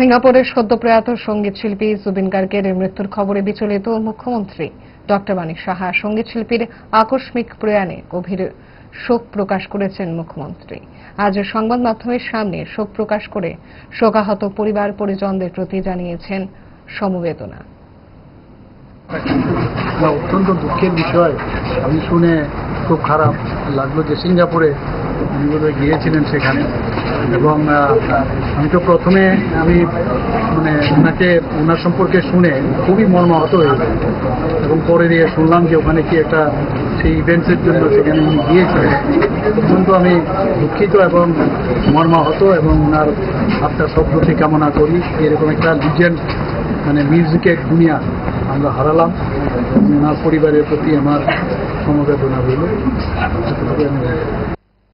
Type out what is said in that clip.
সিঙ্গাপুরের সদ্যপ্রয়াত সংগীত শিল্পী জুবিন গার্গের মৃত্যুর খবরে বিচলিত মুখ্যমন্ত্রী ডক্টর মানিক সাহা সংগীত শিল্পীর আকস্মিক প্রয়াণে গভীর শোক প্রকাশ করেছেন মুখ্যমন্ত্রী। আজ সংবাদ মাধ্যমের সামনে শোক প্রকাশ করে শোকাহত পরিবার পরিজনদের প্রতি জানিয়েছেন সমবেদনা। অত্যন্ত দুঃখের বিষয়। আমি শুনে খুব খারাপ লাগল যে সিঙ্গাপুরে গিয়েছিলেন সেখানে। এবং আমি তো প্রথমে আমি মানে ওনাকে, ওনার সম্পর্কে শুনে খুবই মর্মাহত হয়ে যাই এবং পরে দিয়ে শুনলাম যে ওখানে কি একটা সেই ইভেন্টসের জন্য সেখানে উনি গিয়েছিলেন। অত্যন্ত আমি দুঃখিত এবং মর্মাহত এবং ওনার আত্মার সদ্গতি কামনা করি। এরকম একটা লিজেন্ড মানে মিউজিকের দুনিয়া আমরা হারালাম। ওনার পরিবারের প্রতি আমার সমবেদনা রইল।